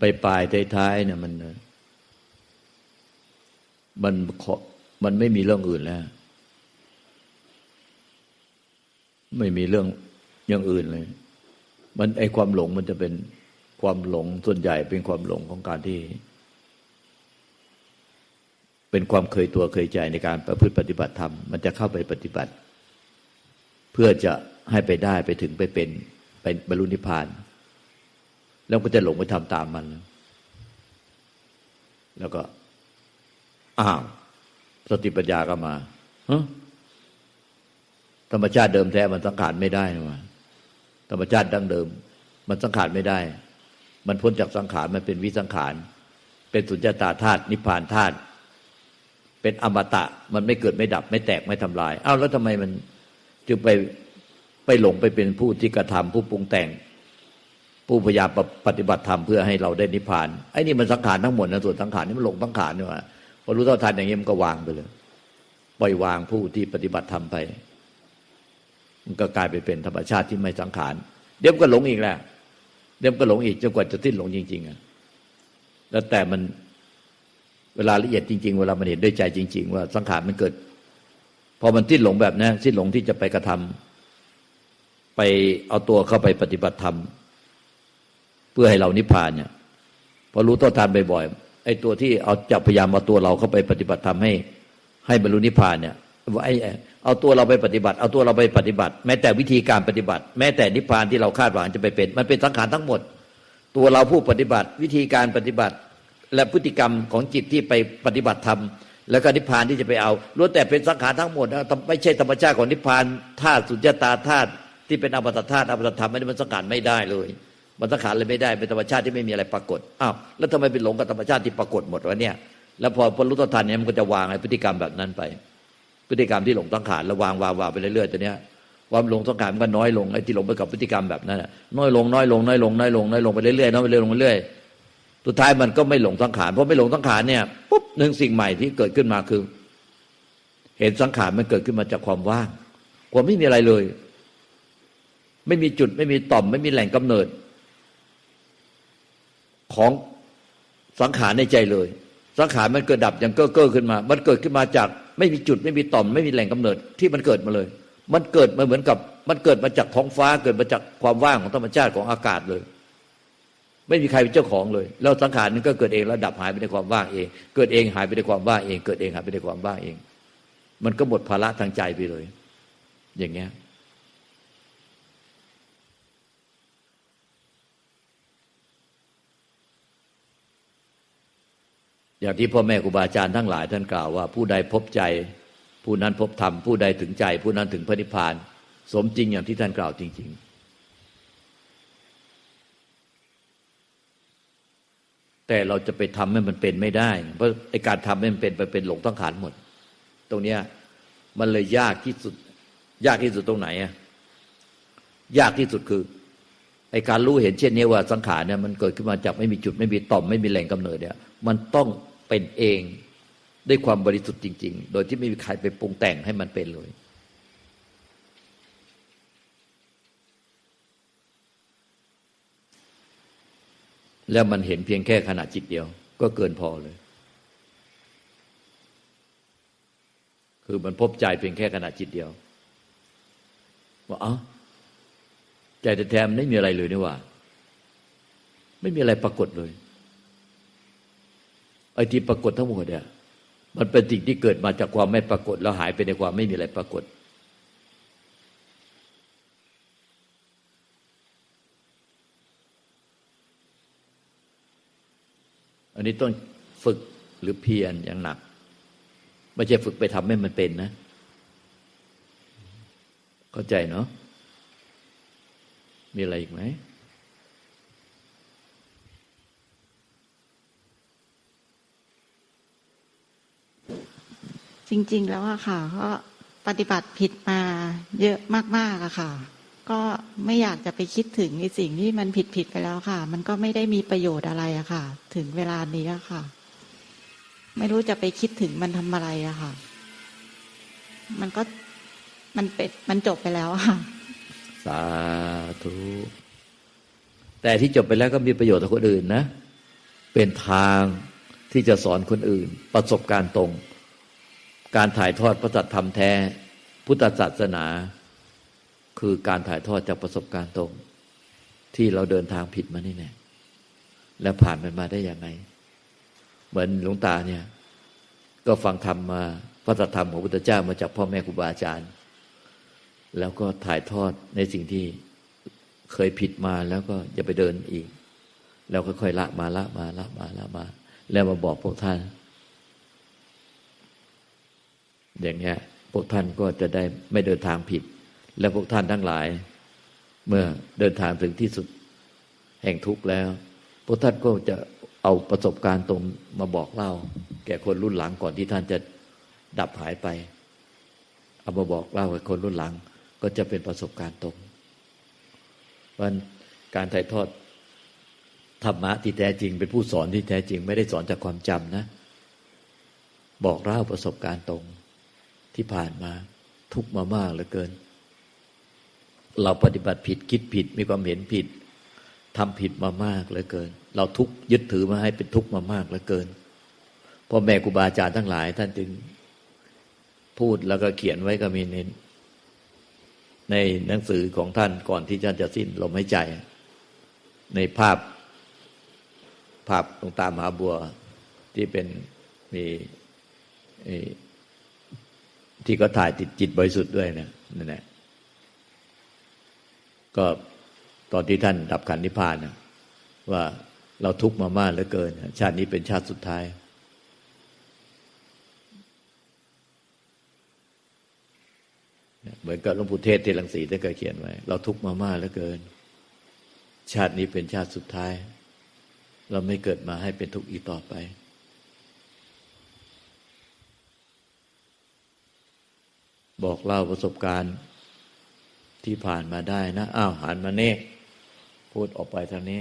ไปปลายท้ายๆเนี่ยมันมันมันไม่มีเรื่องอื่นแล้ว ไม่มีเรื่องอย่างอื่นเลย มันไอความหลงมันจะเป็นความหลงส่วนใหญ่เป็นความหลงของการที่ เป็นความเคยตัวเคยใจในการประพฤติปฏิบัติธรรมมันจะเข้าไปปฏิบัติ เพื่อจะให้ไปได้ไปถึงไปเป็นไปบรรลุนิพพาน แล้วก็จะหลงไปทำตามมัน แล้วก็อ้าวสติปัญญาก็มาธรรมชาติเดิมแท้มันสังขารไม่ได้นะวะธรรมชาติดั้งเดิม มันสังขารไม่ได้ มันพ้นจากสังขารมันเป็นวิสังขาร เป็นสุญญตาธาตุนิพพานธาตุเป็นอมตะ มันไม่เกิดไม่ดับ ไม่แตกไม่ทำลายอ้าวแล้วทำไมมันจึงไปไปหลงไปเป็นผู้ที่กระทำผู้ปรุงแต่ง ผู้พยายามปฏิบัติธรรมเพื่อให้เราได้นิพพานไอ้นี่มันสังขารทั้งหมดนะส่วนสังขารนี่มันหลงสังขารนี่ว่าพอรู้เท่าทันอย่างนี้มันก็วางไปเลยปล่อยวางผู้ที่ปฏิบัติธรรมไป มันก็กลายไปเป็นธรรมชาติที่ไม่สังขารเดี๋ยวก็หลงอีกแหละเดี๋ยวก็หลงอีกจนกว่าจะสิ้นหลงจริง ๆอะแล้วแต่มันเวลาละเอียดจริง ๆ เวลามันเห็นด้วยใจจริง ๆ ว่าสังขารมันเกิด พอมันสิ้นหลงแบบนี้สิ้นหลงที่จะไปกระทำไปเอาตัวเข้าไปปฏิบัติธรรม เพื่อให้เรานิพพานเนี่ยพอรู้ต้นทานบ่อยๆไอ้ตัวที่เอาจะพยายามเอาตัวเราเข้าไปปฏิบัติธรรมให้ ให้บรรลุนิพพานเนี่ยว่าไอ้เอาตัวเราไปปฏิบัติ เอาตัวเราไปปฏิบัติ แม้แต่วิธีการปฏิบัติ แม้แต่นิพพานที่เราคาดหวังจะไปเป็น มันเป็นสังขารทั้งหมด ตัวเราผู้ปฏิบัติ วิธีการปฏิบัติ และพฤติกรรมของจิตที่ไปปฏิบัติธรรมแล้วก็นิพพานที่จะไปเอาล้วนแต่เป็นสังขารทั้งหมดนะไม่ใช่ธรรมชาติของนิพพานธาตุสุญญตาธาตุที่เป็นอมตะธาตุอมตะธรรมไม่ได้มันสังขารไม่ได้เลย มันสังขารเลยไม่ได้เป็นธรรมชาติที่ไม่มีอะไรปรากฏอ้าวแล้วทำไมเป็นหลงกับธรรมชาติที่ปรากฏหมดวะเนี่ยแล้วพอพอรู้ต้นทันเนี่ยมันก็จะวางไอ้พฤติกรรมแบบนั้นไป พฤติกรรมที่หลงสังขารแล้ววางวางวางไปเรื่อยๆตัวเนี้ยความหลงสังขารมันก็น้อยลงไอ้ที่หลงไปกับพฤติกรรมแบบนั้นน้อยลงน้อยลงน้อยลงน้อยลงน้อยลงไปเรื่อยๆน้อยไปเรื่อยลงไปเรื่อยสุดท้ายมันก็ไม่หลงสังขารเพราะไม่หลงสังขารเนี่ยปุ๊บหนึ่งสิ่งใหม่ที่เกิดขึ้นมาคือ เห็นสังขารมันเกิดขึ้นมาจากความว่างความไม่มีอะไรเลย ไม่มีจุดไม่มีต่อม ไม่มีแหล่งกำเนิด ของสังขารในใจเลย สังขารมันเกิดดับอย่างเก้อเก้อขึ้นมา มันเกิดขึ้นมาจากไม่มีจุดไม่มีต่อม ไม่มีแหล่งกำเนิดที่มันเกิดมาเลย มันเกิดมาเหมือนกับ มันเกิดมาจากท้องฟ้าเกิดมาจากความว่างของธรรมชาติของอากาศเลย ไม่มีใครเป็นเจ้าของเลยแล้วสังขารนั้นก็เกิดเองแล้วดับหายไปในความว่างเอง เกิดเองหายไปในความว่างเอง เกิดเองหายไปในความว่างเอง มันก็หมดภาระทางใจไปเลย อย่างเงี้ย อย่างที่พ่อแม่ครูบาอาจารย์ทั้งหลายท่านกล่าวว่า ผู้ใดพบใจ ผู้นั้นพบธรรมผู้ใดถึงใจ ผู้นั้นถึงพระนิพพาน สมจริงอย่างที่ท่านกล่าวจริง ๆ แต่เราจะไปทำให้มันเป็นไม่ได้ เพราะไอการทำให้มันเป็นไปเป็นหลงต้องขานหมด ตรงเนี้ยมันเลยยากที่สุด ยากที่สุดตรงไหนอะยากที่สุดคือไอการรู้เห็นเช่นนี้ว่าสังขารเนี่ยมันเกิดขึ้นมาจากไม่มีจุดไม่มีต่อมไม่มีแหล่งกำเนิดเนี่ย มันต้อง เป็นเองด้วยความบริสุทธิ์จริง ๆ โดยที่ไม่มีใครไปปรุงแต่งให้มันเป็นเลยแล้วมันเห็นเพียงแค่ขณะจิตเดียว ก็เกินพอเลย คือมันพบใจเพียงแค่ขณะจิตเดียวว่าอ๋อใจแท้ๆมันไม่มีอะไรเลยนี่ว่า ไม่มีอะไรปรากฏเลย อ้ที่ปรากฏทั้งหมดเนี่ยมันเป็นสิ่งที่เกิดมาจากความไม่ปรากฏ แล้วหายไปในความไม่มีอะไรปรากฏ อันนี้ต้องฝึกหรือเพียรอย่างหนัก ไม่ใช่ฝึกไปทำให้มันเป็นนะ เข้าใจเนาะมีอะไรอีกไหม จริง ๆ แล้วอะค่ะก็ปฏิบัติผิดมาเยอะมากๆอะค่ะ ก็ไม่อยากจะไปคิดถึงในสิ่งที่มันผิดๆไปแล้วค่ะ มันก็ไม่ได้มีประโยชน์อะไรอะค่ะ ถึงเวลานี้อะค่ะ ไม่รู้จะไปคิดถึงมันทำอะไรอะค่ะ มันก็มันเป็นมันจบไปแล้วอะค่ะ สาธุแต่ที่จบไปแล้วก็มีประโยชน์ต่อคนอื่นนะ เป็นทางที่จะสอนคนอื่น ประสบการณ์ตรง การถ่ายทอดพระสัทธรรมแท้ พุทธศาสนา คือการถ่ายทอดจากประสบการณ์ตรง ที่เราเดินทางผิดมานี่แน่แล้วผ่านมันมาได้ยังไง เหมือนหลวงตาเนี่ย ก็ฟังธรรมมาพระธรรมของพุทธเจ้ามาจากพ่อแม่ครูบาอาจารย์ แล้วก็ถ่ายทอดในสิ่งที่เคยผิดมาแล้วก็อย่าไปเดินอีก แล้วค่อยๆละมาละมาละมาละมา แล้วมาบอกพวกท่าน อย่างเงี้ยพวกท่านก็จะได้ไม่เดินทางผิด และพวกท่านทั้งหลาย เมื่อเดินทางถึงที่สุดแห่งทุกข์แล้ว พวกท่านก็จะเอาประสบการณ์ตรงมาบอกเล่า แก่คนรุ่นหลังก่อนที่ท่านจะดับหายไป เอามาบอกเล่ากับคนรุ่นหลัง ก็จะเป็นประสบการณ์ตรงวันการถ่ายทอดธรรมะที่แท้จริง เป็นผู้สอนที่แท้จริง ไม่ได้สอนจากความจำนะ บอกเล่าประสบการณ์ตรง ที่ผ่านมา ทุกมามากเหลือเกิน เราปฏิบัติผิดคิดผิดมีความเห็นผิดทำผิดมามากเหลือเกิน เราทุกยึดถือมาให้เป็นทุกมามากเหลือเกินพ่อแม่ครูบาอาจารย์ทั้งหลาย ท่านจึงพูดแล้วก็เขียนไว้ก็มีในในหนังสือของท่านก่อนที่ท่านจะสิ้นลมหายใจ ในภาพภาพตรงตามหาบัวที่เป็นมี ที่ก็ถ่ายติดจิตบริสุทธิ์ด้วยนะนั่นแหละก็ตอนที่ท่านดับขันนิพพานนะว่าเราทุกข์มามากเหลือเกิน ชาตินี้เป็นชาติสุดท้าย เหมือนกับหลวงปู่เทศที่ลังสีได้เคยเขียนไว้ เราทุกข์มามากเหลือเกิน ชาตินี้เป็นชาติสุดท้าย เราไม่เกิดมาให้เป็นทุกข์อีกต่อไป บอกเล่าประสบการณ์ที่ผ่านมาได้นะ อ้าวหันมาเน่พูดออกไปทางนี้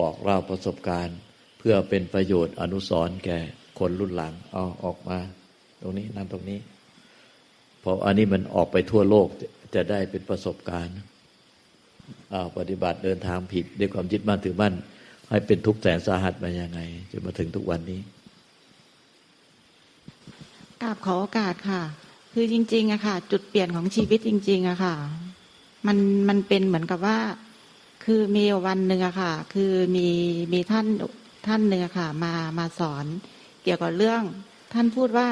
บอกเล่าประสบการณ์ เพื่อเป็นประโยชน์อนุสรณ์แก่คนรุ่นหลังเอาออกมา ตรงนี้นั่นตรงนี้ เพราะอันนี้มันออกไปทั่วโลกจะได้เป็นประสบการณ์อ้าวปฏิบัติเดินทางผิดด้วยความยึดมั่นถือมั่น ให้เป็นทุกข์แสนสาหัสมายังไงจนมาถึงทุกวันนี้กราบขอโอกาสค่ะ คือจริงๆอะค่ะ จุดเปลี่ยนของชีวิตจริง ๆอะค่ะ มันมันเป็นเหมือนกับว่า คือมีวันหนึ่งอะค่ะ คือมีมีท่านท่านหนึ่งอะค่ะ มามาสอน เกี่ยวกับเรื่อง ท่านพูดว่า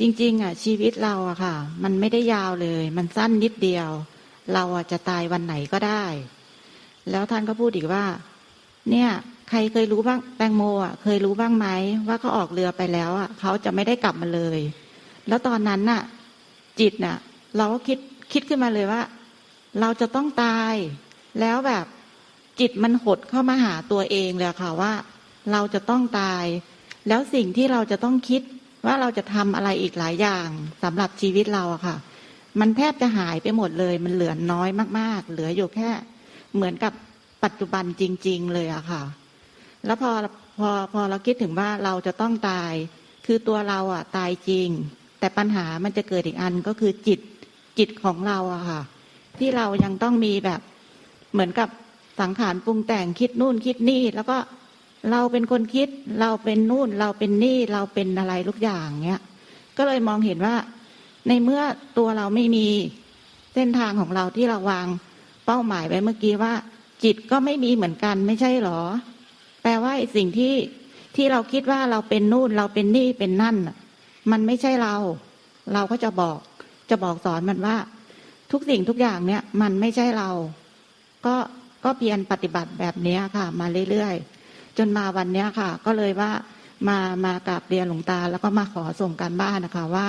จริง ๆอะชีวิตเราอะค่ะ มันไม่ได้ยาวเลย มันสั้นนิดเดียว เราอะจะตายวันไหนก็ได้ แล้วท่านก็พูดอีกว่า เนี่ยใครเคยรู้บ้างแตงโมอะเคยรู้บ้างไหมว่าเขาออกเรือไปแล้วอะเขาจะไม่ได้กลับมาเลย แล้วตอนนั้นน่ะ จิตน่ะ เราก็คิดคิดขึ้นมาเลยว่า เราจะต้องตาย แล้วแบบจิตมันหดเข้ามาหาตัวเองเลยค่ะว่า เราจะต้องตาย แล้วสิ่งที่เราจะต้องคิดว่าเราจะทำอะไรอีกหลายอย่างสำหรับชีวิตเราอะค่ะ มันแทบจะหายไปหมดเลย มันเหลือน้อยมาก ๆ เหลืออยู่แค่ เหมือนกับปัจจุบันจริง ๆ เลยอะค่ะ แล้วพอพอพอเราคิดถึงว่าเราจะต้องตาย คือตัวเราอะตายจริง แต่ปัญหามันจะเกิดอีกอันก็คือจิตจิตของเราอะค่ะ ที่เรายังต้องมีแบบเหมือนกับสังขารปรุงแต่งคิดนู่นคิดนี่ แล้วก็เราเป็นคนคิด เราเป็นนู่น เราเป็นนี่เราเป็นอะไรทุกอย่างเนี้ยก็เลยมองเห็นว่า ในเมื่อตัวเราไม่มีเส้นทางของเราที่เราวางเป้าหมายไว้เมื่อกี้ว่า จิตก็ไม่มีเหมือนกันไม่ใช่หรอ แปลว่าสิ่งที่ที่เราคิดว่าเราเป็นนู่น เราเป็นนี่เป็นนั่น มันไม่ใช่เรา เราก็จะบอก จะบอกสอนมันว่า ทุกสิ่งทุกอย่างเนี่ย มันไม่ใช่เรา ก็ก็เพียรปฏิบัติแบบนี้ค่ะ มาเรื่อยๆจนมาวันนี้ค่ะ ก็เลยว่ามามากราบเรียนหลวงตา แล้วก็มาขอส่งการบ้านนะคะ ว่า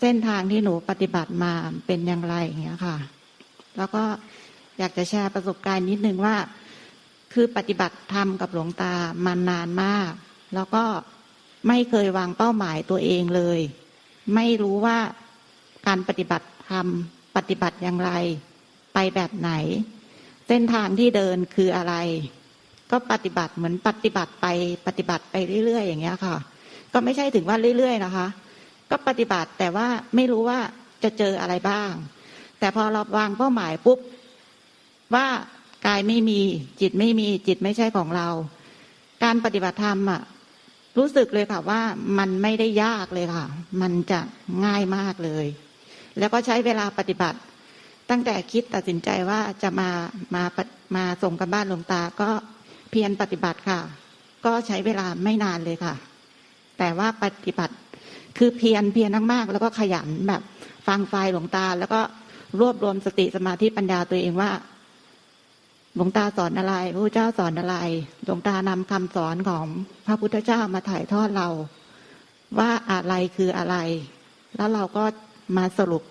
เส้นทางที่หนูปฏิบัติมาเป็นอย่างไรอย่างเงี้ยค่ะ แล้วก็อยากจะแชร์ประสบการณ์นิดนึงว่า คือปฏิบัติธรรมกับหลวงตามานานมาก แล้วก็ ไม่เคยวางเป้าหมายตัวเองเลย ไม่รู้ว่าการปฏิบัติธรรมปฏิบัติอย่างไร ไปแบบไหน เส้นทางที่เดินคืออะไร ก็ปฏิบัติเหมือนปฏิบัติไปปฏิบัติไปเรื่อยๆ อย่างเงี้ยค่ะ ก็ไม่ใช่ถึงว่าเรื่อยๆนะคะ ก็ปฏิบัติแต่ว่าไม่รู้ว่าจะเจออะไรบ้าง แต่พอเราวางเป้าหมายปุ๊บว่ากายไม่มีจิตไม่มีจิตไม่ใช่ของเรา การปฏิบัติธรรมอะ รู้สึกเลยค่ะว่ามันไม่ได้ยากเลยค่ะ มันจะง่ายมากเลย แล้วก็ใช้เวลาปฏิบัติ ตั้งแต่คิดตัดสินใจว่าจะมามามาส่งกันบ้านหลวงตาก็เพียรปฏิบัติค่ะ ก็ใช้เวลาไม่นานเลยค่ะ แต่ว่าปฏิบัติคือเพียรเพียรมากๆแล้วก็ขยันแบบ ฟังไฟหลวงตา แล้วก็รวบรวมสติสมาธิปัญญาตัวเองว่า หลวงตาสอนอะไรพระเจ้าสอนอะไร หลวงตานำคำสอนของพระพุทธเจ้ามาถ่ายทอดเรา ว่าอะไรคืออะไร แล้วเราก็มาสรุป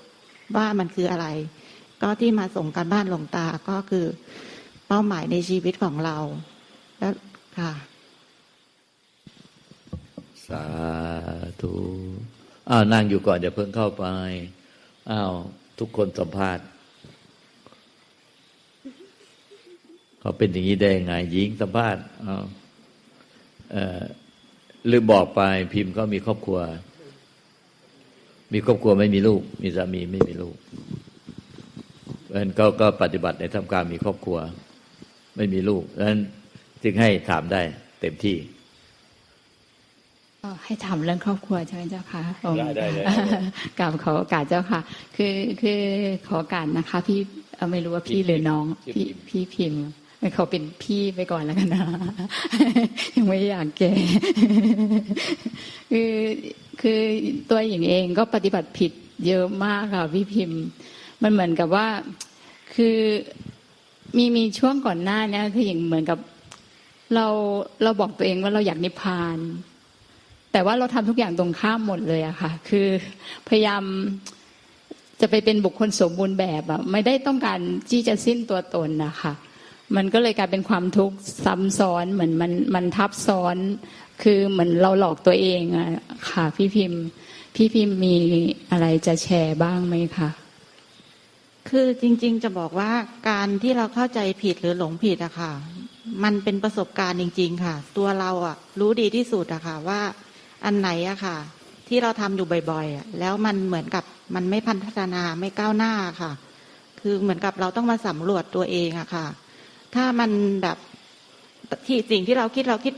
ว่ามันคืออะไร ก็ที่มาส่งการบ้านหลวงตาก็คือ เป้าหมายในชีวิตของเรา แล้วค่ะ สาธุอ้าวนั่งอยู่ก่อนอย่าเพิ่งเข้าไปอ้าวทุกคนสัมภาษณ์ เขาเป็นอย่างนี้ได้ยังไงหญิงสัมภาษณ์อ้าวเอ่อลืมบอกไปพิมพ์ก็มีครอบครัว มีครอบครัวไม่มีลูก มีสามีไม่มีลูกเพราะฉะนั้นก็ก็ปฏิบัติในทำการมีครอบครัว ไม่มีลูกเพราะฉะนั้นจึงให้ถามได้เต็มที่ก็ให้ถามเรื่องครอบครัวใช่ไหมเจ้าคะผมได้ได้เลยกราบขอโอกาสเจ้าค่ะ คือคือขอโอกาสนะคะ พี่เอ่อไม่รู้ว่าพี่หรือน้อง พี่พี่พิมพ์พี่พิมพ์ เขาเป็นพี่ไปก่อนแล้วกันนะยังไม่อยากแก่คือคือตัวหญิงเองก็ปฏิบัติผิดเยอะมากค่ะพี่พิมพ์ มันเหมือนกับว่าคือมีมีช่วงก่อนหน้านี้คืออย่างเหมือนกับ เราเราบอกตัวเองว่าเราอยากนิพพาน แต่ว่าเราทำทุกอย่างตรงข้ามหมดเลยอะค่ะ คือพยายามจะไปเป็นบุคคลสมบูรณ์แบบอะไม่ได้ต้องการที่จะสิ้นตัวตนนะคะ มันก็เลยกลายเป็นความทุกข์ซ้ำซ้อนเหมือนมันมันทับซ้อน คือเหมือนเราหลอกตัวเองอะค่ะพี่พิมพ์ พี่พิมพ์มีอะไรจะแชร์บ้างไหมคะคือจริง ๆ จะบอกว่าการที่เราเข้าใจผิดหรือหลงผิดอะค่ะ มันเป็นประสบการณ์จริง ๆ ค่ะ ตัวเราอะรู้ดีที่สุดอะค่ะว่าอันไหนอะค่ะ ที่เราทำอยู่บ่อยๆอะแล้วมันเหมือนกับมันไม่พัฒนาไม่ก้าวหน้าค่ะ คือเหมือนกับเราต้องมาสำรวจตัวเองอะค่ะ ถ้ามันแบบที่สิ่งที่เราคิดเราคิด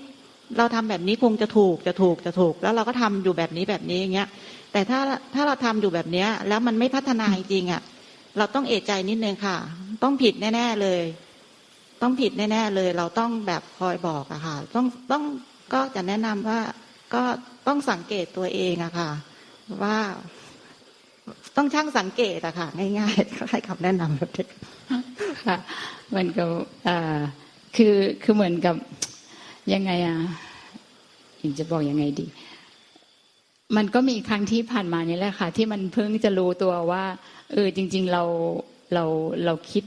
เราทำแบบนี้คงจะถูกจะถูกจะถูก แล้วเราก็ทำอยู่แบบนี้แบบนี้อย่างเงี้ย แต่ถ้าถ้าเราทำอยู่แบบเนี้ย แล้วมันไม่พัฒนาจริงอะเราต้องเอะใจนิดนึงค่ะ ต้องผิดแน่ ๆเลย ต้องผิดแน่ ๆเลย เราต้องแบบคอยบอกอะค่ะ ต้องต้องก็จะแนะนำว่าก็ต้องสังเกตตัวเองอะค่ะ ว่า ต้องช่างสังเกตอะค่ะ ง่ายๆให้คำแนะนำแบบนี้ค่ะมันก็คือคือเหมือนกับยังไงอะอิงจะบอกยังไงดี มันก็มีครั้งที่ผ่านมานี่แหละค่ะ ที่มันเพิ่งจะรู้ตัวว่าเออจริง ๆเราเราเราคิด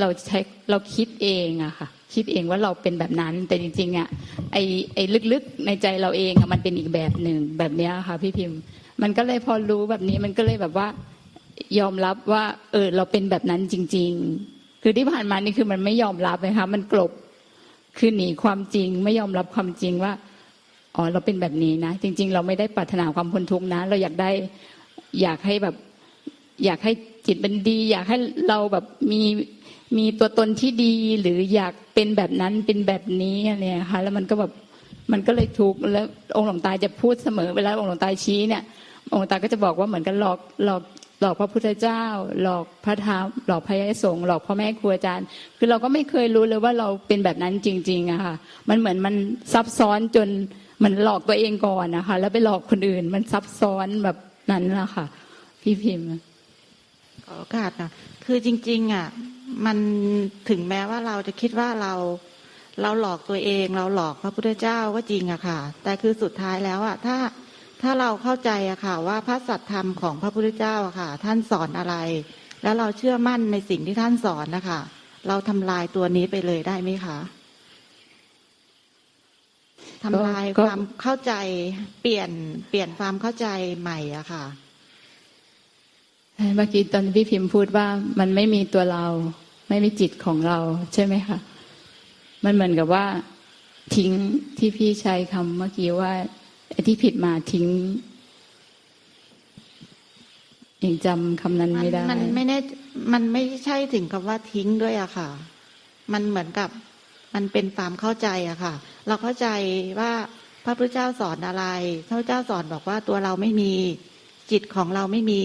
เราใช้เราคิดเองอะค่ะ คิดเองว่าเราเป็นแบบนั้น แต่จริง ๆอะไอไอลึกๆในใจเราเองอะมันเป็นอีกแบบหนึ่งแบบเนี้ยค่ะ พี่พิมพ์ มันก็เลยพอรู้แบบนี้มันก็เลยแบบว่า ยอมรับว่า เออ เราเป็นแบบนั้นจริง ๆ คือที่ผ่านมานี่คือมันไม่ยอมรับนะคะมันกลบคือหนีความจริง ไม่ยอมรับความจริงว่าอ๋อเราเป็นแบบนี้นะ จริง ๆ เราไม่ได้ปรารถนาความพ้นทุกข์นะ เราอยากได้อยากให้แบบ อยากให้จิตมันดี อยากให้เราแบบมีมีตัวตนที่ดีหรืออยากเป็นแบบนั้นเป็นแบบนี้อะไรอย่างเงี้ยค่ะแล้วมันก็แบบมันก็เลยทุกข์แล้วองค์หลวงตาจะพูดเสมอเวลาองค์หลวงตาชี้เนี่ย องค์ตาก็จะบอกว่าเหมือนกันหลอกหลอกหลอกพระพุทธเจ้า หลอกพระธรรมหลอกพระยสงฆ์หลอกพ่อแม่ครูอาจารย์ คือเราก็ไม่เคยรู้เลยว่าเราเป็นแบบนั้นจริง ๆอะค่ะ มันเหมือนมันซับซ้อนจนมันหลอกตัวเองก่อนนะคะ แล้วไปหลอกคนอื่น มันซับซ้อนแบบนั้นละค่ะ พี่พิมพ์ขอโอกาสนะคือจริง ๆอะมันถึงแม้ว่าเราจะคิดว่าเราเราหลอกตัวเอง เราหลอกพระพุทธเจ้าก็จริงอะค่ะ แต่คือสุดท้ายแล้วอะถ้า ถ้าเราเข้าใจอะค่ะว่าพระสัตธรรมของพระพุทธเจ้าอะค่ะ ท่านสอนอะไร แล้วเราเชื่อมั่นในสิ่งที่ท่านสอนนะคะเราทำลายตัวนี้ไปเลยได้ไหมคะทำลายก็ความเข้าใจเปลี่ยนเปลี่ยนความเข้าใจใหม่อะค่ะเมื่อกี้ตอนพี่พิมพ์พูดว่ามันไม่มีตัวเรา ไม่มีจิตของเรา ใช่ไหมคะมันเหมือนกับว่า ทิ้งที่พี่ใช้คำเมื่อกี้ว่า ไอ้ที่ผิดมาทิ้งยังจำคำนั้นมันไม่ได้ มันไม่แน่มันไม่ใช่ถึงกับว่าทิ้งด้วยอะค่ะ มันเหมือนกับ มันเป็นความเข้าใจอะค่ะ เราเข้าใจว่าพระพุทธเจ้าสอนอะไรพระพุทธเจ้าสอนบอกว่าตัวเราไม่มี จิตของเราไม่มี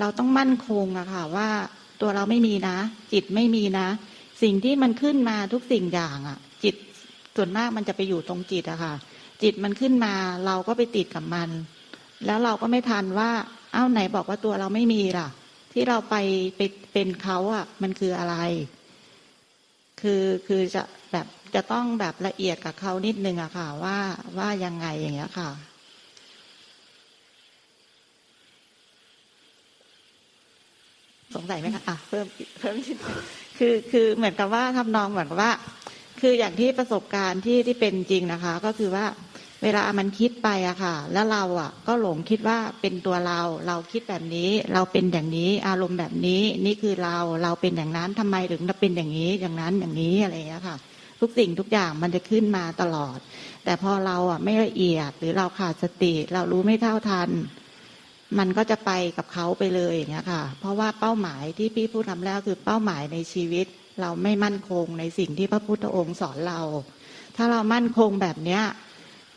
เราต้องมั่นคงอะค่ะ ว่าตัวเราไม่มีนะ จิตไม่มีนะ สิ่งที่มันขึ้นมาทุกสิ่งอย่างอะจิตส่วนมากมันจะไปอยู่ตรงจิตอะค่ะ จิตมันขึ้นมาเราก็ไปติดกับมัน แล้วเราก็ไม่ทันว่า เอ้าไหนบอกว่าตัวเราไม่มีล่ะ ที่เราไปไปเป็นเขาอะ มันคืออะไร คือคือจะแบบจะต้องแบบละเอียดกับเขานิดนึงอะค่ะ ว่าว่ายังไงอย่างเงี้ยค่ะสงสัยไหมคะอะเพิ่มเพิ่มนิดคือคือเหมือนกับว่าทำนองเหมือนกับว่า คืออย่างที่ประสบการณ์ที่ที่เป็นจริงนะคะ ก็คือว่า เวลามันคิดไปอะค่ะ แล้วเราอะก็หลงคิดว่าเป็นตัวเรา เราคิดแบบนี้ เราเป็นอย่างนี้ อารมณ์แบบนี้ นี่คือเรา เราเป็นอย่างนั้นทำไมถึงเราเป็นอย่างนี้ อย่างนั้น อย่างนี้อะไรอย่างเงี้ยค่ะ ทุกสิ่งทุกอย่างมันจะขึ้นมาตลอด แต่พอเราอะไม่ละเอียด หรือเราขาดสติ เรารู้ไม่เท่าทัน มันก็จะไปกับเขาไปเลยอย่างเงี้ยค่ะ เพราะว่าเป้าหมายที่พี่พูดทำแล้วคือเป้าหมายในชีวิต เราไม่มั่นคงในสิ่งที่พระพุทธองค์สอนเรา ถ้าเรามั่นคงแบบเนี้ย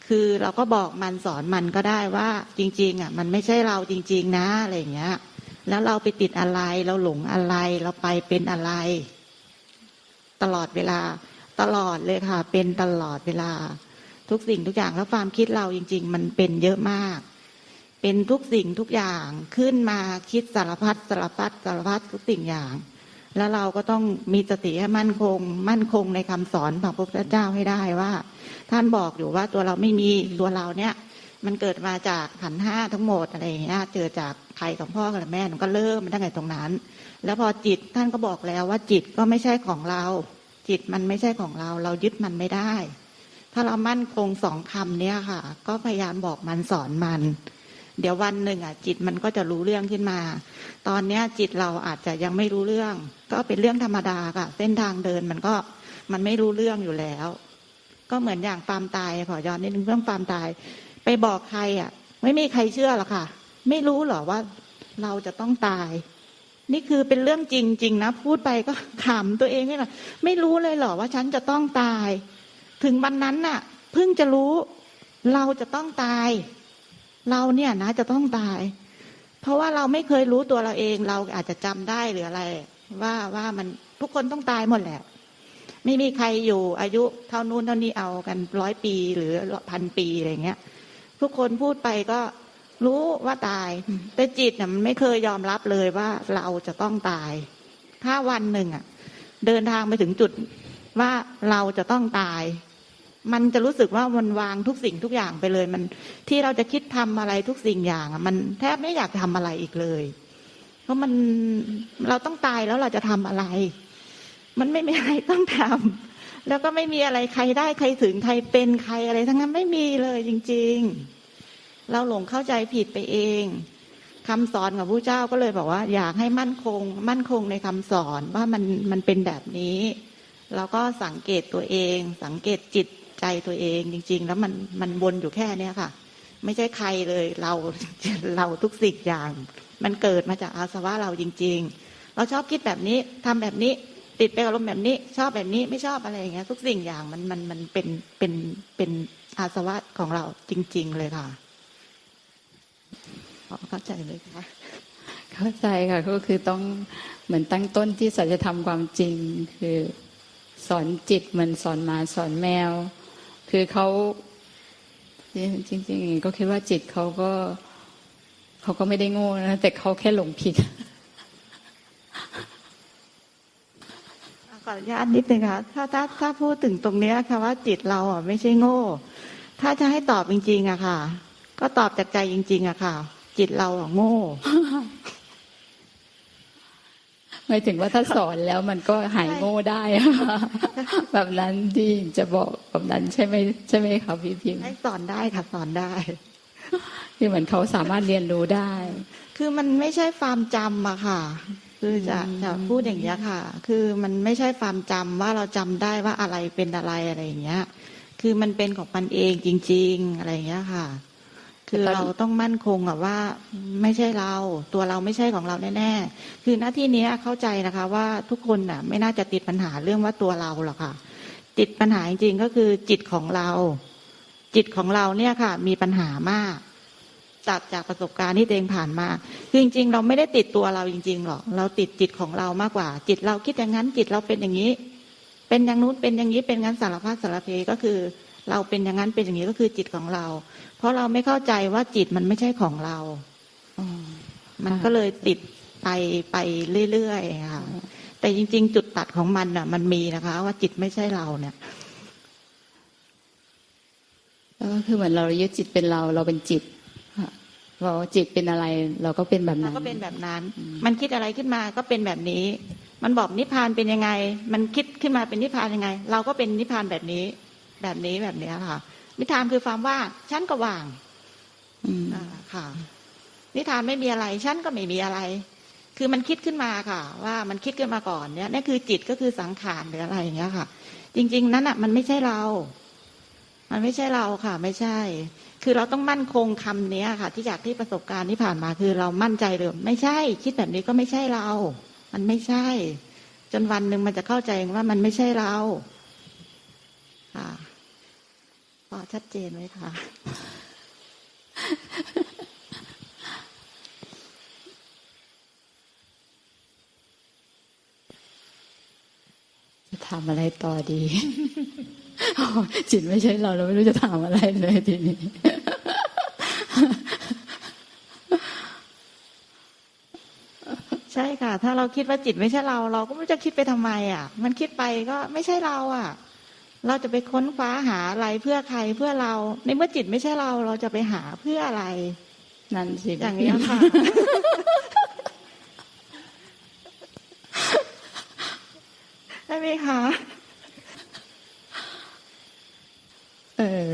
คือเราก็บอกมันสอนมันก็ได้ว่า จริง ๆ อะ มันไม่ใช่เราจริง ๆ นะอะไรอย่างเงี้ย แล้วเราไปติดอะไร เราหลงอะไร เราไปเป็นอะไร ตลอดเวลา ตลอดเลยค่ะ เป็นตลอดเวลา ทุกสิ่งทุกอย่างแล้วความคิดเราจริง ๆ มันเป็นเยอะมาก เป็นทุกสิ่งทุกอย่างขึ้นมาคิดสารพัดสารพัดสารพัดทุกสิ่งอย่าง แล้วเราก็ต้องมีสติให้มั่นคง มั่นคงในคำสอนของพระพุทธเจ้าให้ได้ว่า ท่านบอกอยู่ว่าตัวเราไม่มีตัวเราเนี่ย มันเกิดมาจากขันธ์ห้าทั้งหมดอะไรอย่างเงี้ยเจอจากใครของพ่อกับแม่มันก็เริ่มมันตั้งแต่ตรงนั้น แล้วพอจิตท่านก็บอกแล้วว่าจิตก็ไม่ใช่ของเรา จิตมันไม่ใช่ของเรา เรายึดมันไม่ได้ ถ้าเรามั่นคงสองคำเนี้ยค่ะ ก็พยายามบอกมันสอนมัน เดี๋ยววันหนึ่งอะจิตมันก็จะรู้เรื่องขึ้นมา ตอนเนี้ยจิตเราอาจจะยังไม่รู้เรื่อง ก็เป็นเรื่องธรรมดาค่ะเส้นทางเดินมันก็มันไม่รู้เรื่องอยู่แล้ว ก็เหมือนอย่างความตายขอย้อนนิดนึงเรื่องความตาย ไปบอกใครอะ ไม่มีใครเชื่อหรอกค่ะ ไม่รู้หรอว่าเราจะต้องตาย นี่คือเป็นเรื่องจริง ๆ นะ พูดไปก็ขำตัวเองไม่แหรอไม่รู้เลยเหรอว่าฉันจะต้องตาย ถึงวันนั้นน่ะ เพิ่งจะรู้เราจะต้องตาย เราเนี่ยนะจะต้องตาย เพราะว่าเราไม่เคยรู้ตัวเราเอง เราอาจจะจำได้หรืออะไร ว่าว่ามันทุกคนต้องตายหมดแหละไม่มีใครอยู่อายุเท่านู้นเท่านี้เอากันร้อยปีหรือพันปีอะไรเงี้ย ทุกคนพูดไปก็รู้ว่าตาย แต่จิตน่ะมันไม่เคยยอมรับเลยว่าเราจะต้องตาย ถ้าวันหนึ่งอะ เดินทางไปถึงจุดว่าเราจะต้องตาย มันจะรู้สึกว่ามันวางทุกสิ่งทุกอย่างไปเลย มันที่เราจะคิดทำอะไรทุกสิ่งอย่างอะมันแทบไม่อยากทำอะไรอีกเลย เพราะมันเราต้องตายแล้วเราจะทำอะไร มันไม่มีอะไรต้องทำแล้วก็ไม่มีอะไรใครได้ใครถึงใครเป็นใครอะไร ทั้งนั้นไม่มีเลยจริง ๆ เราหลงเข้าใจผิดไปเองคำสอนของพระเจ้าก็เลยบอกว่า อยากให้มั่นคง มั่นคงในคำสอนว่ามันมันเป็นแบบนี้แล้วก็สังเกตตัวเอง สังเกตจิต ใจตัวเองจริง ๆ แล้วมันมันวนอยู่แค่เนี้ยค่ะ ไม่ใช่ใครเลยเราเราทุกสิ่งอย่าง มันเกิดมาจากอาสวะเราจริง ๆ เราชอบคิดแบบนี้ทำแบบนี้ติดไปกับลมณ์แบบนี้ชอบแบบนี้ไม่ชอบอะไรอย่างเงี้ย ทุกสิ่งอย่างมันมันมันเป็นเป็นเป็นอาสวะของเราจริง ๆ เลยค่ะเข้าใจเลยค่ะเข้าใจค่ะก็คือต้องเหมือนตั้งต้นที่สัจธรรมความจริงคือ สอนจิตเหมือนสอนหมาสอนแมว คือเขาจริงๆก็คิดว่าจิตเขาก็เขาก็ไม่ได้โง่นะแต่เขาแค่หลงผิดขออนุญาตนิดนึงค่ะถ้าถ้าถ้าพูดถึงตรงนี้ค่ะว่าจิตเราอะไม่ใช่โง่ ถ้าจะให้ตอบจริง ๆอะค่ะ ก็ตอบจากใจจริง ๆอะค่ะ จิตเราอะโง่ หมายถึงว่าถ้าสอนแล้วมันก็หายโง่ได้อะแบบนั้นที่จะบอกแบบนั้นใช่ไหมใช่ไหมคะพี่พิมพ์ให้สอนได้ค่ะสอนได้คือเหมือนเขาสามารถเรียนรู้ได้ คือมันไม่ใช่ความจำอะค่ะ คือจะอืมจะพูดอย่างเงี้ยค่ะ คือมันไม่ใช่ความจำว่าเราจำได้ว่าอะไรเป็นอะไรอะไรอย่างเงี้ย คือมันเป็นของมันเองจริง ๆ อะไรอย่างเงี้ยค่ะ คือแต่ตอนเราต้องมั่นคงอะว่าไม่ใช่เรา ตัวเราไม่ใช่ของเราแน่ๆคือหน้าที่เนี้ยเข้าใจนะคะ ว่าทุกคนน่ะไม่น่าจะติดปัญหาเรื่องว่าตัวเราหรอกค่ะ ติดปัญหาจริงๆก็คือจิตของเรา จิตของเราเนี่ยค่ะ มีปัญหามากจากจากประสบการณ์ที่ตัวเองผ่านมาคือจริง ๆ เราไม่ได้ติดตัวเราจริงๆหรอกเราติดจิตของเรามากกว่า จิตเราคิดอย่างนั้นจิตเราเป็นอย่างนี้ เป็นอย่างนู้นเป็นอย่างนี้เป็นงั้นสารพัดสารเพก็คือ เราเป็นอย่างนั้นเป็นอย่างนี้ก็คือจิตของเราเพ ราะเราไม่เข้าใจว่าจิตมันไม่ใช่ของเราอ๋อมันก็เลยติดไปไปเรื่อยๆค่ะแต่จริง ๆ จุดตัดของมันน่ะ มันมีนะคะ ว่าจิตไม่ใช่เราเนี่ยแล้วก็คือเหมือนเรายึดจิตเป็นเรา เราเป็นจิตค่ะบอกว่าจิตเป็นอะไร เราก็เป็นแบบเรานั้นก็เป็นแบบนั้น มันคิดอะไรขึ้นมาก็เป็นแบบนี้ มันบอกนิพพานเป็นยังไง มันคิดขึ้นมาเป็นนิพพานยังไง เราก็เป็นนิพพานแบบนี้ แบบนี้แบบเนี้ยค่ะ นิพพานคือความว่างฉันก็ว่างอืมอ่าค่ะ นิทานไม่มีอะไรฉันก็ไม่มีอะไร คือมันคิดขึ้นมาค่ะ ว่ามันคิดขึ้นมาก่อนเนี่ยนี่คือจิตก็คือสังขารหรืออะไรอย่างเงี้ยค่ะ จริง ๆ นั้นอะ มันไม่ใช่เรา มันไม่ใช่เราค่ะ ไม่ใช่ คือเราต้องมั่นคงคำเนี้ยค่ะ ที่จากที่ประสบการณ์ที่ผ่านมาคือเรามั่นใจเลยไม่ใช่ คิดแบบนี้ก็ไม่ใช่เรา มันไม่ใช่ จนวันหนึ่งมันจะเข้าใจว่ามันไม่ใช่เราค่ะ พอชัดเจนไหมคะจะทำอะไรต่อดีจิตไม่ใช่เราเราไม่รู้จะถามอะไรเลยทีนี้ใช่ค่ะ ถ้าเราคิดว่าจิตไม่ใช่เรา เราก็ไม่รู้จะคิดไปทำไม อะ มันคิดไปก็ไม่ใช่เรา อะ เราจะไปค้นคว้าหาอะไรเพื่อใครเพื่อเรา ในเมื่อจิตไม่ใช่เราเราจะไปหาเพื่ออะไร นั่นสิอย่างนี้ยค่ะได้ไหมคะเออ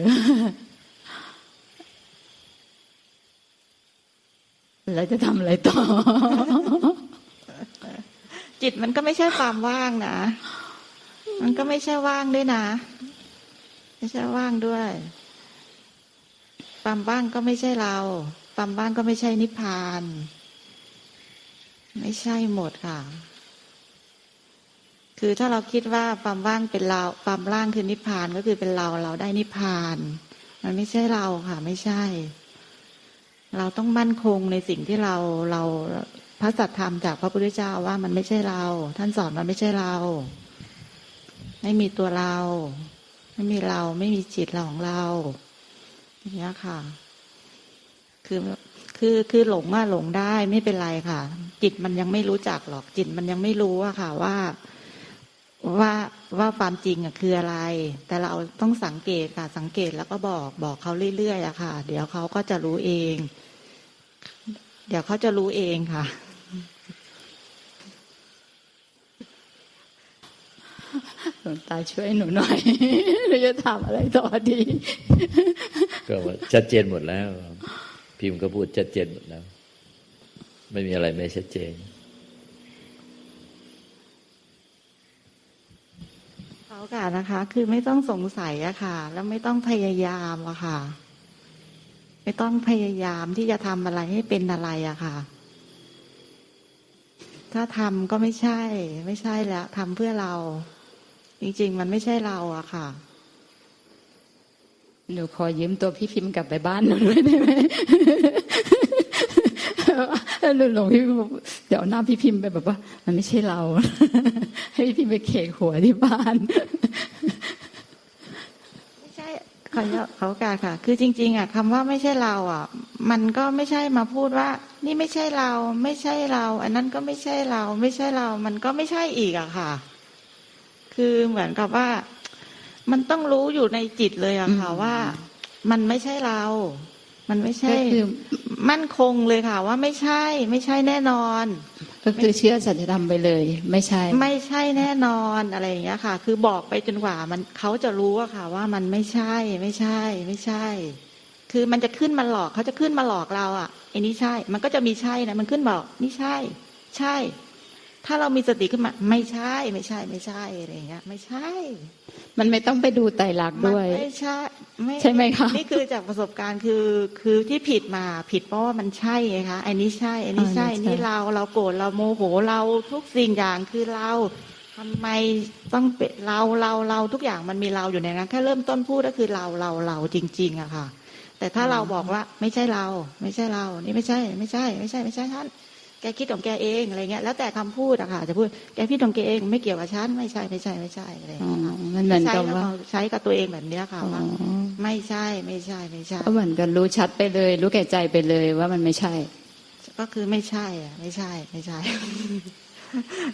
แล้วจะทำอะไรต่อ จิตมันก็ไม่ใช่ความว่างนะ มันก็ไม่ใช่ว่างด้วยนะ ไม่ใช่ว่างด้วยความว่างก็ไม่ใช่เราความว่างก็ไม่ใช่นิพพาน ไม่ใช่หมดค่ะ คือถ้าเราคิดว่าความว่างเป็นเราความว่างคือนิพพานก็คือเป็นเราเราได้นิพพาน มันไม่ใช่เราค่ะ ไม่ใช่ เราต้องมั่นคงในสิ่งที่เราเราพระสัทธรรมจากพระพุทธเจ้าว่ามันไม่ใช่เรา ท่านสอนมันไม่ใช่เรา ไม่มีตัวเรา ไม่มีเราไม่มีจิตเราของเราอย่างเงี้ค่ะ คือคือคือหลงอะหลงได้ไม่เป็นไรค่ะ จิตมันยังไม่รู้จักหรอกจิตมันยังไม่รู้อะค่ะ ว่าว่าว่าความจริงอะคืออะไร แต่เราต้องสังเกตค่ะ สังเกตแล้วก็บอกบอกเขาเรื่อยๆอะค่ะ เดี๋ยวเขาก็จะรู้เอง เดี๋ยวเขาจะรู้เองค่ะ หลวงตาช่วยหนูหน่อยหนูจะทำอะไรต่อดี ก็ว่าชัดเจนหมดแล้ว พิมพ์ก็พูดชัดเจนหมดแล้ว ไม่มีอะไรไม่ชัดเจนเขาค่ะนะคะ คือไม่ต้องสงสัยอะค่ะ แล้วไม่ต้องพยายามอะค่ะ ไม่ต้องพยายามที่จะทำอะไรให้เป็นอะไรอะค่ะถ้าทำก็ไม่ใช่ ไม่ใช่แล้วทำเพื่อเรา จริง ๆ มันไม่ใช่เราอะค่ะ หนูขอยืมตัวพี่พิมพ์กลับไปบ้านหนูด้วยได้ไหมหนูหลงพี่พิมพ์บอกเดี๋ยวเอาหน้าพี่พิมพ์ไปแบบว่า มันไม่ใช่เรา ให้พี่พิมพ์ไปเคกหัวที่บ้าน ไม่ใช่ขอเขาโอกาสค่ะ คือจริง ๆอะคำว่าไม่ใช่เราอะมันก็ไม่ใช่มาพูดว่า นี่ไม่ใช่เรา ไม่ใช่เรา อันนั้นก็ไม่ใช่เรา ไม่ใช่เรา มันก็ไม่ใช่อีกอะค่ะ คือเหมือนกับว่า มันต้องรู้อยู่ในจิตเลยอะค่ะอืมว่า มันไม่ใช่เรา มันไม่ใช่ก็คือมั่นคงเลยค่ะ ว่าไม่ใช่ ไม่ใช่แน่นอน ก็คือเชื่อสัจธรรมไปเลย ไม่ใช่ ไม่ใช่แน่นอนอะไรอย่างเงี้ยค่ะ คือบอกไปจนกว่า มันเขาจะรู้อะค่ะ ว่ามันไม่ใช่ ไม่ใช่ ไม่ใช่ คือมันจะขึ้นมาหลอกเขาจะขึ้นมาหลอกเราอะไอ้นี่ใช่ มันก็จะมีใช่นะมันขึ้นบอกนี่ใช่ ใช่ ถ้าเรามีสติขึ้นมา ไม่ใช่ไม่ใช่ไม่ใช่อะไรอย่างเงี้ย ไม่ใช่ มันไม่ต้องไปดูไตรลักษณ์มันด้วยไม่ใช่ไม่ใช่ไหมคะนี่คือจากประสบการณ์คือคือที่ผิดมาผิดเพราะว่ามันใช่ไงคะอันนี้ใช่ อันนี้ใช่อ่าอันใช่นี้เราเราโกรธเราโมโหเราทุกสิ่งอย่างคือเราทำไมต้องเป็นเราเราเราทุกอย่างมันมีเราอยู่ในนั้นแค่เริ่มต้นพูดก็คือเราเราเราจริง ๆอะค่ะ แต่ถ้าเราบอกว่าไม่ใช่เรา ไม่ใช่เรา นี่ไม่ใช่ ไม่ใช่ ไม่ใช่ไม่ใช่ท่าน แกคิดของแกเองอะไรเงี้ยแล้วแต่คำพูดอะค่ะ จะพูดแกคิดของแกเองไม่เกี่ยวกับฉันไม่ใช่ไม่ใช่ไม่ใช่อะไรอย่างอ๋อเงี้ยค่ะมันเหมือนใช้กับแล้วว่าเราใช้กับตัวเองแบบเนี้ยค่ะอ๋อว่าไม่ใช่ไม่ใช่ไม่ใช่ก็เหมือนกันรู้ชัดไปเลย รู้แก่ใจไปเลยว่ามันไม่ใช่ ก็คือไม่ใช่อะไม่ใช่ไม่ใช่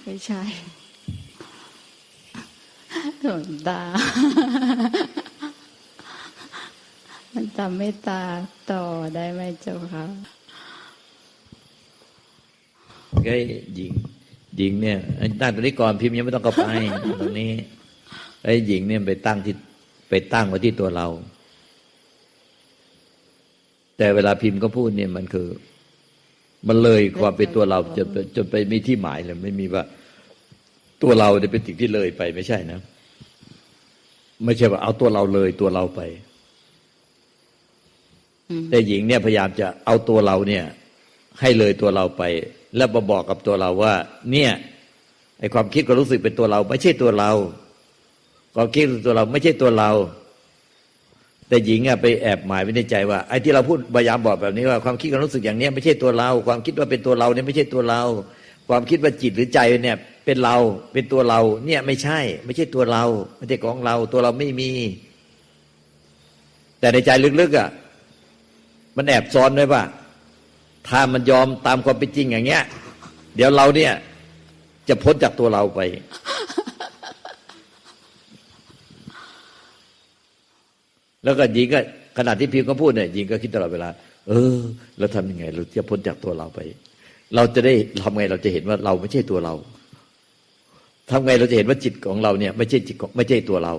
ไม่ใช่หลวงตามันจำไม่ตาต่อได้ไหมเจ้าคะ ไอ้หญิงหญิงเนี่ยไอ้ตั้งตรงนี้ก่อนพิมพ์ยังไม่ต้องเข้าไปตรงนี้ไอ้หญิงเนี่ยไปตั้งที่ไปตั้งไว้ที่ตัวเรา แต่เวลาพิมพ์ก็พูดเนี่ยมันคือ มันเลยความเป็นตัวเราจนไปจนไปมีที่หมายเลยไม่มีว่า ตัวเราเนี่ยเป็นสิ่งที่เลยไปไม่ใช่นะไม่ใช่ว่าเอาตัวเราเลยตัวเราไปอืมแต่หญิงเนี่ยพยายามจะเอาตัวเราเนี่ย ให้เลยตัวเราไป แล้วมาบอกกับตัวเราว่า เนี่ยไอความคิดความรู้สึกเป็นตัวเรา ไม่ใช่ตัวเราความคิดเป็นตัวเราไม่ใช่ตัวเรา แต่หญิงอะไปแอบหมายไว้ในใจว่าไอ้ที่เราพูดพยายามบอกแบบนี้ว่าความคิดความรู้สึกอย่างเนี้ยไม่ใช่ตัวเรา ความคิดว่าเป็นตัวเราเนี่ยไม่ใช่ตัวเรา ความคิดว่าจิตหรือใจเนี่ยเป็นเราเป็นตัวเรา เนี่ยไม่ใช่ ไม่ใช่ตัวเราไม่ใช่ของเรา ตัวเราไม่มี แต่ในใจลึกๆอะมันแอบซ้อนไว้ว่า ถ้ามันยอมตามความเป็นจริงอย่างเงี้ย เดี๋ยวเราเนี่ยจะพ้นจากตัวเราไป แล้วก็หญิงก็ขณะที่พิมพ์ก็พูดเนี่ยหญิงก็คิดตลอดเวลา เออเราทำยังไง เราจะพ้นจากตัวเราไป เราจะได้ทำไงเราจะเห็นว่าเราไม่ใช่ตัวเราทำไงเราจะเห็นว่าจิตของเราเนี่ย ไม่ใช่จิตของไม่ใช่ตัวเรา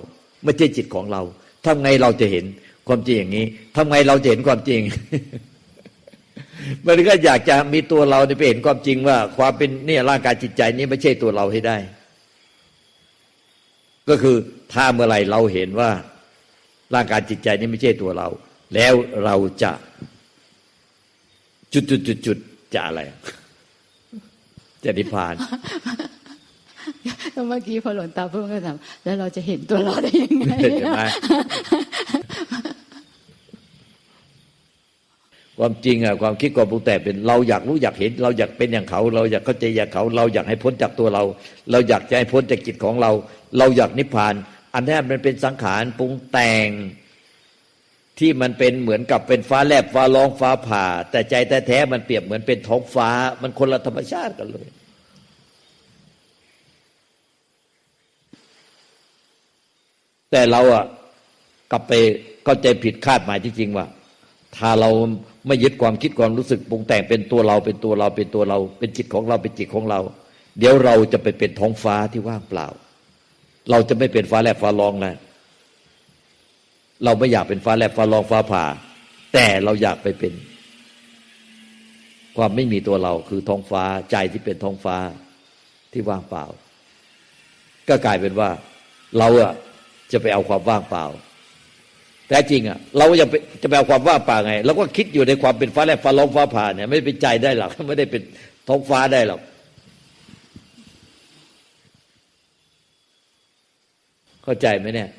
ไม่ใช่จิตของเราทำไงเราจะเห็นความจริงอย่างนี้ทำไงเราจะเห็นความจริง มันก็อยากจะมีตัวเราเนี่ยไปเห็นความจริงว่า ความเป็นเนี่ยร่างกายจิตใจนี้ไม่ใช่ตัวเราให้ได้ ก็คือถ้าเมื่อไหร่เราเห็นว่า ร่างกายจิตใจนี้ไม่ใช่ตัวเรา แล้วเราจะจุดจุดจุดจุดจะอะไร จะนิพพานเมื่อกี้พอหลวงตาพูดก็ถามแล้วเราจะเห็นตัวเราได้ยังไง เห็นไหม ความจริงอะความคิดความปรุงแต่งเป็นเราอยากรู้อยากเห็น เราอยากเป็นอย่างเขา เราอยากเข้าใจอย่างเขา เราอยากให้พ้นจากตัวเรา เราอยากจะให้พ้นจากจิตของเรา เราอยากนิพพาน อันนี้มันเป็นสังขารปรุงแต่งที่มันเป็นเหมือนกับเป็นฟ้าแลบฟ้าร้องฟ้าผ่า แต่ใจแท้ๆมันเปรียบเหมือนเป็นท้องฟ้า มันคนละธรรมชาติกันเลยแต่เราอะกลับไปเข้าใจผิดคาดหมายที่จริงว่า ถ้าเราไม่ยึดความคิดความรู้สึกปรุงแต่งเป็นตัวเราเป็นตัวเราเป็นตัวเรา เป็นจิตของเราเป็นจิตของเรา เดี๋ยวเราจะไปเป็นท้องฟ้าที่ว่างเปล่า เราจะไม่เป็นฟ้าแลบฟ้าร้องแล้วเราไม่อยากเป็นฟ้าแลบฟ้าร้องฟ้าผ่า แต่เราอยากไปเป็น ความไม่มีตัวเราคือท้องฟ้าใจที่เป็นท้องฟ้าที่ว่างเปล่า ก็กลายเป็นว่า เราอะจะไปเอาความว่างเปล่า แต่จริงอะเราจะไปจะแปลความว่าป่าไงเราก็คิดอยู่ในความเป็นฟ้าแลบฟ้าร้องฟ้าผ่าเนี่ยไม่เป็นใจได้หรอกไม่ได้เป็นท้องฟ้าได้หรอกเข้าใจไหมเนี่ย